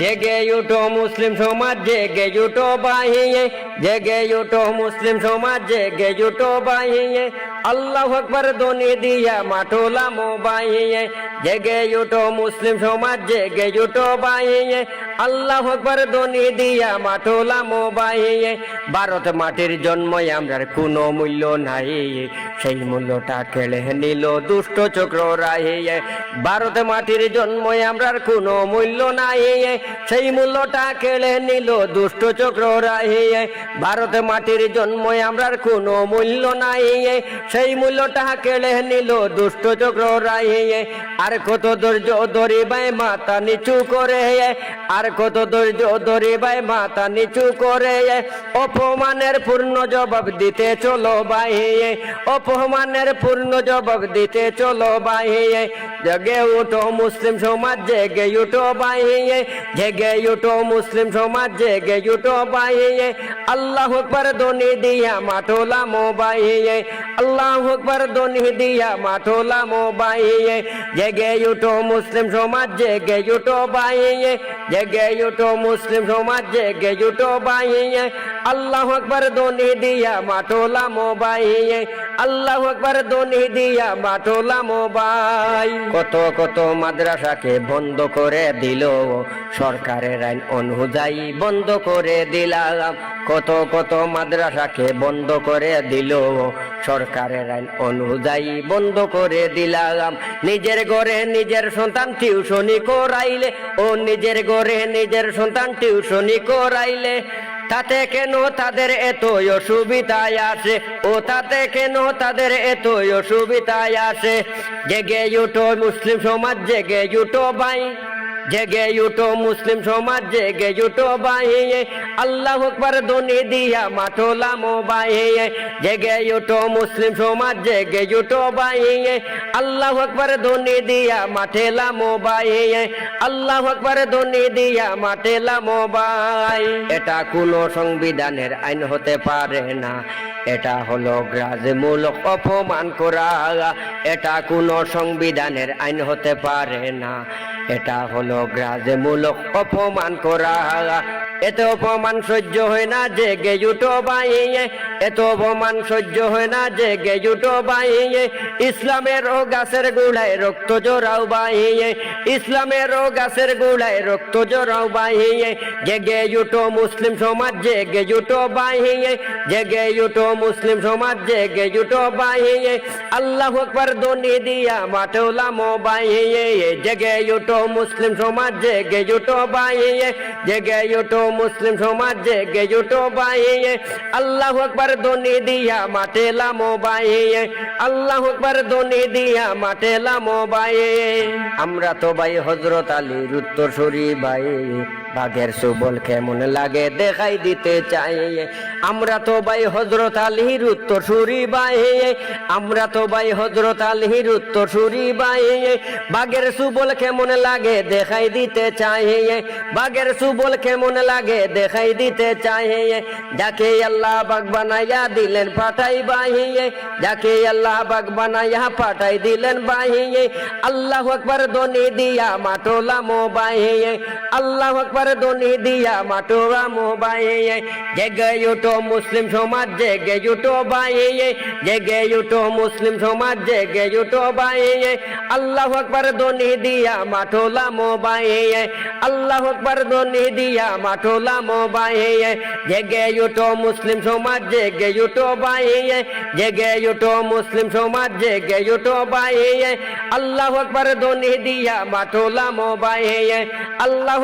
জেগে উঠো মুসলিম সমাজ, জেগে উঠো বাহিয়ে, জেগে উঠো মুসলিম সমাজ, জেগে উঠো বাহিয়ে। আল্লাহ আকবর দনি দিয়া মাঠোলা বাহিয়ে। জেগে উঠো মুসলিম সমাজ, জেগে উঠো বাহিয়ে। আল্লাহ আকবর দনি দিয়া মাঠোলা বাহিয়ে। ভারত মাটির জন্মই আমরার কোনো মূল্য নাই। সেই মূল্যটা কেড়ে নিল দুষ্ট চক্র রাহিয়ে। ভারত মাটির জন্মই আমরার কোনো মূল্য নাই। সেই মূল্যটা কেড়ে নিল দুষ্ট চক্র রাহিয়ে ভারত মাটির জন্মই আমরার কোনো মূল্য নাই। সেই মূল্যটা কেড়ে নিল দুষ্ট চক্র রাহিয়ে আর কত ধৈর্য দরিবাই মাথা নিচু করে। আর কত ধৈর্য দরিবাই মাথা নিচু করে। অপমানের পূর্ণ জবাব দিতে চলো বাহিয়ে অপমানের পূর্ণ জবাব দিতে চলো বাহিয়ে জগে উঠো মুসলিম সমাজ, জেগে উঠো বাহিয়ে জেগে উঠো মুসলিম সমাজ, জেগে উঠো বাহিয়ে। আল্লাহ আকবার দনি দিয়া মাঠোলা মোবাইয়ে আল্লাহ আকবার দনি দিয়া মাঠোলা মোবাইয়ে জেগে উঠো মুসলিম সমাজ, জেগে উঠো বাহিয়ে। জেগে উঠো মুসলিম সমাজ, জেগে উঠো বাহিয়ে। আল্লাহ আকবার দনি দিয়া মাঠোলা মোবাইয়ে আল্লাহ আকবার দনি দিয়া মাঠোলা মোবাই। কত কত মাদ্রাসাকে বন্ধ করে দিল। সরকারের আইন অনুযায়ী বন্ধ করে দিলাম। কত কত মাদ্রাসাকে বন্ধ করে দিল। সরকারের আইন অনুযায়ী বন্ধ করে দিলাম। নিজের ঘরে নিজের সন্তান টিউশনি করাইলে, ও নিজের ঘরে নিজের সন্তান টিউশনি করাইলে, তাতে কেন তাদের এত অসুবিধায় আসে ও তাতে কেন তাদের এত অসুবিধায় আসে জেগে উঠো মুসলিম সমাজ, জেগে উঠো ভাই। জেগে উঠো মুসলিম সমাজ, জেগে উঠো বাহিয়ে। আল্লাহ আকবার দনি দিয়া মাঠোলা মোবাইয়ে। জেগে উঠো মুসলিম সমাজ, জেগে উঠো বাহিয়ে। আল্লাহ আকবার দনি দিয়া মাঠেলা মোবাইয়ে। আল্লাহ আকবার দনি দিয়া মাঠেলা মোবাই এটা কোনো সংবিধানের আইন হতে পারে না। এটা হলো গ্রাজমূলক অপমান করা। এটা কোনো সংবিধানের আইন হতে পারে না। এটা হলো গ্রাজেমূলক অপমান করা। এত অপমান সহ্য হয় না যে গেজুটো বাইয়ে। এত অপমান সহ্য হয় না যে গেজুটো বাইয়ে। ইসলামের ও গাছের গোড়ায় রক্ত জোড়াও বাইয়ে। ইসলামের ও গাছের গোড়ায় রক্ত জোড়াও বাইয়ে। যে গেজুটো মুসলিম সমাজ যে গেজুটো বাইয়ে। যে গেজুটো মুসলিম সমাজ যে গেজুটো বাইয়ে। আল্লাহ আকবার দনি দিয়া মাঠৌলা মো বাইয়ে। জেগে উঠো মুসলিম সমাজ, জেগে উঠো বাইয়ে। জেগে উঠো মুসলিম সমাজ জেগে উঠো বাইয়ে। আল্লাহ আকবার দনি দিয়া মাঠে লামো বাইয়ে। আল্লাহ আকবার দনি দিয়া মাঠে লামো বাইয়ে। আমরা তো ভাই হজরত আলীর উত্তর সরি ভাই। বাঘের সুবল কেমন লাগে দেখাই দিতে চাই। আমরা তো ভাই হজরত আলীর উত্তর সুরি বাই আমরা তো ভাই হজরত আলীর উত্তর সুরি বাই বাঘের সুবল কেমন লাগে দেখাই দিতে চাই। বাঘের সুবল কেমন লাগে দেখাই দিতে চাই যাকে আল্লাহ বাগ বানাইয়া দিলেন পাঠাই বাহিয়ে যাকে আল্লাহ বাগ বানাইয়া পাঠাই দিলেন বাহিয়ে আল্লাহ আকবার দনি দিয়া মাটোলা মো বাহিয়ে আল্লাহ আকবার দনি দিয়া মাটোলা মো বাহিয়ে জেগে উঠো মুসলিম সমাজ, জেগে উঠো বাহিয়ে জেগে উঠো মুসলিম সমাজ, জেগে উঠো বাহিয়ে আল্লাহ আকবার দনি দিয়া মাটোলা মো বাহিয়ে আল্লাহ আকবার দনি দিয়া মাটোলা মো বাহিয়ে জেগে উঠো মুসলিম সমাজ জেগে উঠো বাহিয়ে জেগে উঠো মুসলিম সমাজ জেগে উঠো বাহিয়ে আল্লাহ আকবার দনি দিয়া মাটোলা মো বাহিয়ে আল্লাহ